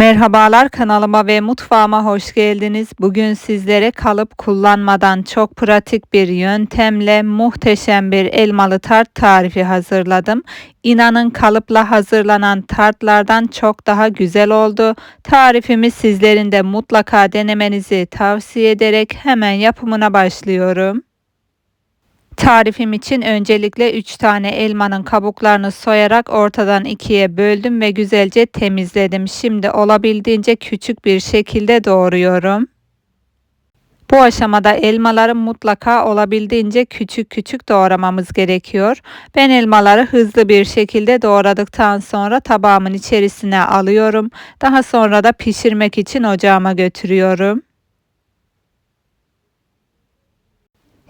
Merhabalar kanalıma ve mutfağıma hoş geldiniz. Bugün sizlere kalıp kullanmadan çok pratik bir yöntemle muhteşem bir elmalı tart tarifi hazırladım. İnanın kalıpla hazırlanan tartlardan çok daha güzel oldu. Tarifimi sizlerin de mutlaka denemenizi tavsiye ederek hemen yapımına başlıyorum. Tarifim için öncelikle 3 tane elmanın kabuklarını soyarak ortadan ikiye böldüm ve güzelce temizledim. Şimdi olabildiğince küçük bir şekilde doğruyorum. Bu aşamada elmaları mutlaka olabildiğince küçük küçük doğramamız gerekiyor. Ben elmaları hızlı bir şekilde doğradıktan sonra tabağımın içerisine alıyorum. Daha sonra da pişirmek için ocağıma götürüyorum.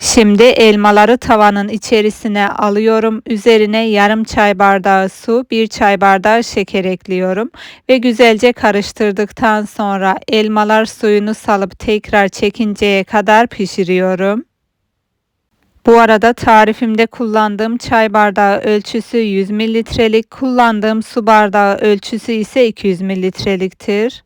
Şimdi elmaları tavanın içerisine alıyorum. Üzerine yarım çay bardağı su, bir çay bardağı şeker ekliyorum ve güzelce karıştırdıktan sonra elmalar suyunu salıp tekrar çekinceye kadar pişiriyorum. Bu arada tarifimde kullandığım çay bardağı ölçüsü 100 mililitrelik, kullandığım su bardağı ölçüsü ise 200 mililitreliktir.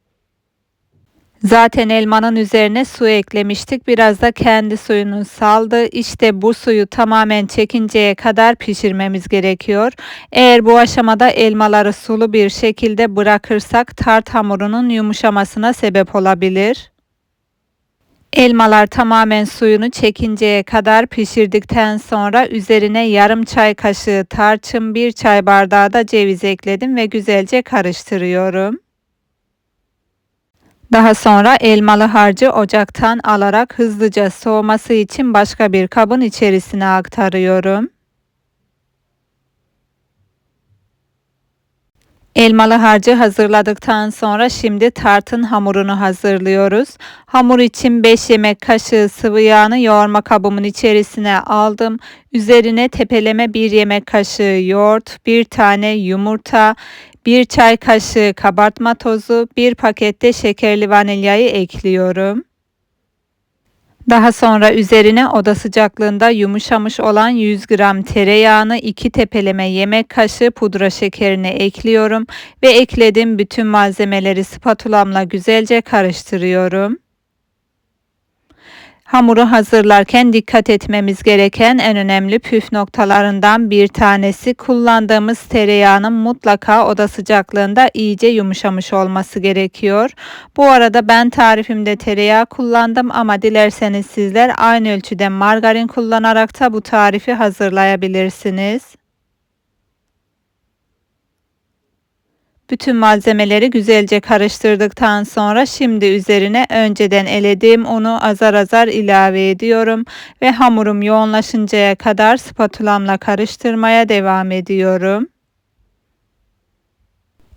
Zaten elmanın üzerine su eklemiştik. Biraz da kendi suyunu saldı. İşte bu suyu tamamen çekinceye kadar pişirmemiz gerekiyor. Eğer bu aşamada elmaları sulu bir şekilde bırakırsak tart hamurunun yumuşamasına sebep olabilir. Elmalar tamamen suyunu çekinceye kadar pişirdikten sonra üzerine yarım çay kaşığı tarçın, bir çay bardağı da ceviz ekledim ve güzelce karıştırıyorum. Daha sonra elmalı harcı ocaktan alarak hızlıca soğuması için başka bir kabın içerisine aktarıyorum. Elmalı harcı hazırladıktan sonra şimdi tartın hamurunu hazırlıyoruz. Hamur için 5 yemek kaşığı sıvı yağını yoğurma kabımın içerisine aldım. Üzerine tepeleme 1 yemek kaşığı yoğurt, 1 tane yumurta, 1 çay kaşığı kabartma tozu, 1 pakette şekerli vanilyayı ekliyorum. Daha sonra üzerine oda sıcaklığında yumuşamış olan 100 gram tereyağını 2 tepeleme yemek kaşığı pudra şekerini ekliyorum ve ekledim bütün malzemeleri spatulamla güzelce karıştırıyorum. Hamuru hazırlarken dikkat etmemiz gereken en önemli püf noktalarından bir tanesi kullandığımız tereyağının mutlaka oda sıcaklığında iyice yumuşamış olması gerekiyor. Bu arada ben tarifimde tereyağı kullandım ama dilerseniz sizler aynı ölçüde margarin kullanarak da bu tarifi hazırlayabilirsiniz. Bütün malzemeleri güzelce karıştırdıktan sonra şimdi üzerine önceden elediğim unu azar azar ilave ediyorum ve hamurum yoğunlaşıncaya kadar spatulamla karıştırmaya devam ediyorum.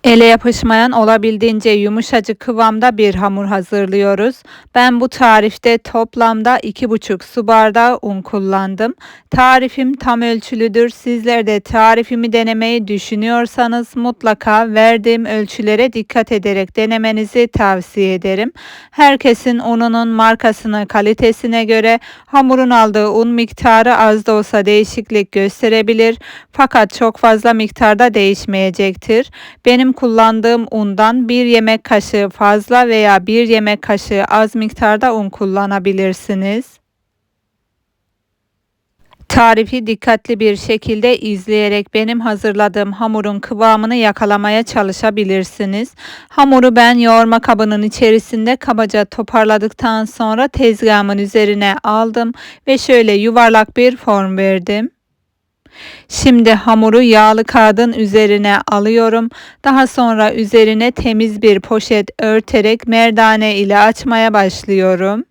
Ele yapışmayan olabildiğince yumuşacık kıvamda bir hamur hazırlıyoruz. Ben bu tarifte toplamda 2,5 su bardağı un kullandım. Tarifim tam ölçülüdür. Sizler de tarifimi denemeyi düşünüyorsanız mutlaka verdiğim ölçülere dikkat ederek denemenizi tavsiye ederim. Herkesin ununun markasını kalitesine göre hamurun aldığı un miktarı az da olsa değişiklik gösterebilir. Fakat çok fazla miktarda değişmeyecektir. Benim benim kullandığım undan bir yemek kaşığı fazla veya bir yemek kaşığı az miktarda un kullanabilirsiniz. Tarifi dikkatli bir şekilde izleyerek benim hazırladığım hamurun kıvamını yakalamaya çalışabilirsiniz. Hamuru ben yoğurma kabının içerisinde kabaca toparladıktan sonra tezgahımın üzerine aldım ve şöyle yuvarlak bir form verdim. Şimdi hamuru yağlı kağıdın üzerine alıyorum. Daha sonra üzerine temiz bir poşet örterek merdane ile açmaya başlıyorum.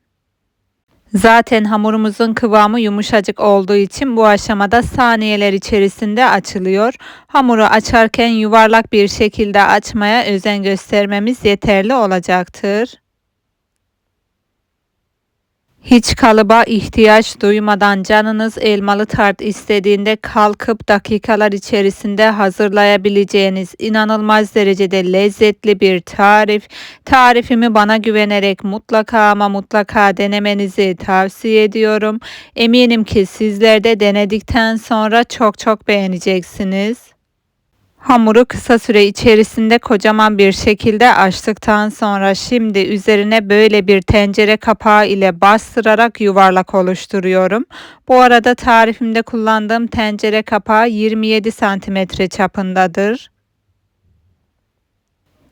Zaten hamurumuzun kıvamı yumuşacık olduğu için bu aşamada saniyeler içerisinde açılıyor. Hamuru açarken yuvarlak bir şekilde açmaya özen göstermemiz yeterli olacaktır. Hiç kalıba ihtiyaç duymadan canınız elmalı tart istediğinde kalkıp dakikalar içerisinde hazırlayabileceğiniz inanılmaz derecede lezzetli bir tarif. Tarifimi bana güvenerek mutlaka ama mutlaka denemenizi tavsiye ediyorum. Eminim ki sizler de denedikten sonra çok çok beğeneceksiniz. Hamuru kısa süre içerisinde kocaman bir şekilde açtıktan sonra şimdi üzerine böyle bir tencere kapağı ile bastırarak yuvarlak oluşturuyorum. Bu arada tarifimde kullandığım tencere kapağı 27 santimetre çapındadır.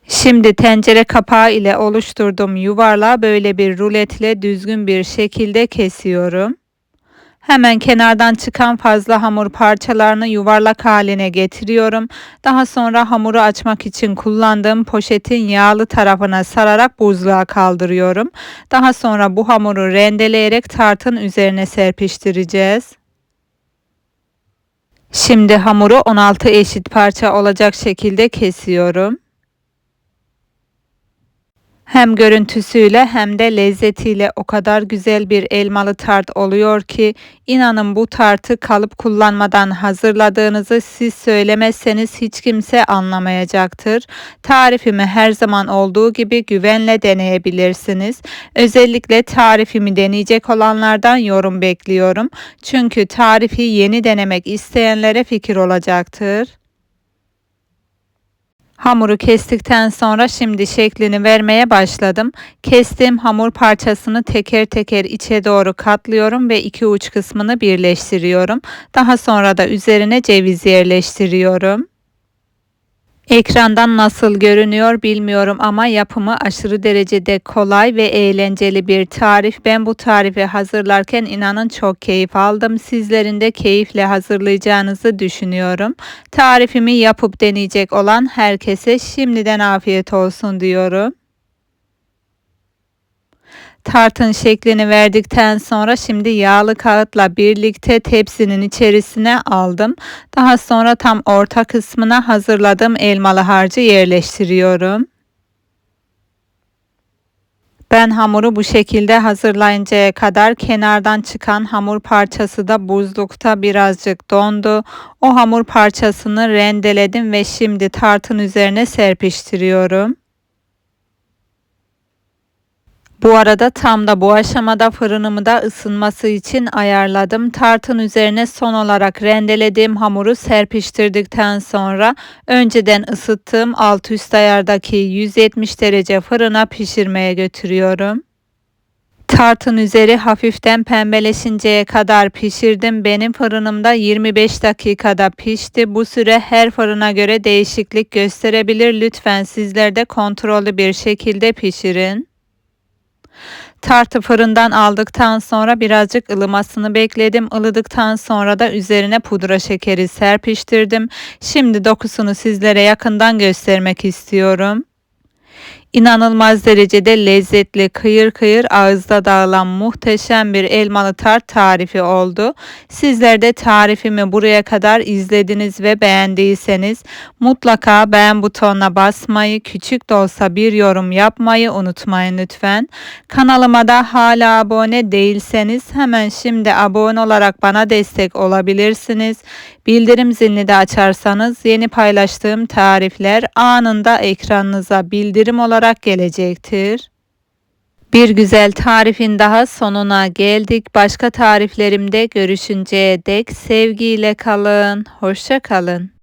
Şimdi tencere kapağı ile oluşturduğum yuvarlağı böyle bir ruletle düzgün bir şekilde kesiyorum. Hemen kenardan çıkan fazla hamur parçalarını yuvarlak haline getiriyorum. Daha sonra hamuru açmak için kullandığım poşetin yağlı tarafına sararak buzluğa kaldırıyorum. Daha sonra bu hamuru rendeleyerek tartın üzerine serpiştireceğiz. Şimdi hamuru 16 eşit parça olacak şekilde kesiyorum. Hem görüntüsüyle hem de lezzetiyle o kadar güzel bir elmalı tart oluyor ki inanın bu tartı kalıp kullanmadan hazırladığınızı siz söylemezseniz hiç kimse anlamayacaktır. Tarifimi her zaman olduğu gibi güvenle deneyebilirsiniz. Özellikle tarifimi deneyecek olanlardan yorum bekliyorum. Çünkü tarifi yeni denemek isteyenlere fikir olacaktır. Hamuru kestikten sonra şimdi şeklini vermeye başladım. Kestiğim hamur parçasını teker teker içe doğru katlıyorum ve iki uç kısmını birleştiriyorum. Daha sonra da üzerine ceviz yerleştiriyorum. Ekrandan nasıl görünüyor bilmiyorum ama yapımı aşırı derecede kolay ve eğlenceli bir tarif. Ben bu tarifi hazırlarken inanın çok keyif aldım. Sizlerin de keyifle hazırlayacağınızı düşünüyorum. Tarifimi yapıp deneyecek olan herkese şimdiden afiyet olsun diyorum. Tartın şeklini verdikten sonra şimdi yağlı kağıtla birlikte tepsinin içerisine aldım. Daha sonra tam orta kısmına hazırladığım elmalı harcı yerleştiriyorum. Ben hamuru bu şekilde hazırlayıncaya kadar kenardan çıkan hamur parçası da buzlukta birazcık dondu. O hamur parçasını rendeledim ve şimdi tartın üzerine serpiştiriyorum. Bu arada tam da bu aşamada fırınımı da ısınması için ayarladım. Tartın üzerine son olarak rendelediğim hamuru serpiştirdikten sonra önceden ısıttığım alt üst ayardaki 170 derece fırına pişirmeye götürüyorum. Tartın üzeri hafiften pembeleşinceye kadar pişirdim. Benim fırınımda 25 dakikada pişti. Bu süre her fırına göre değişiklik gösterebilir. Lütfen sizler de kontrollü bir şekilde pişirin. Tartı fırından aldıktan sonra birazcık ılımasını bekledim. Ilıdıktan sonra da üzerine pudra şekeri serpiştirdim. Şimdi dokusunu sizlere yakından göstermek istiyorum. İnanılmaz derecede lezzetli, kıyır kıyır ağızda dağılan muhteşem bir elmalı tart tarifi oldu. Sizler de tarifimi buraya kadar izlediniz ve beğendiyseniz mutlaka beğen butonuna basmayı, küçük de olsa bir yorum yapmayı unutmayın lütfen. Kanalıma da hala abone değilseniz hemen şimdi abone olarak bana destek olabilirsiniz. Bildirim zilini de açarsanız yeni paylaştığım tarifler anında ekranınıza bildirim olarak gelecektir. Bir güzel tarifin daha sonuna geldik. Başka tariflerimde görüşünceye dek sevgiyle kalın. Hoşça kalın.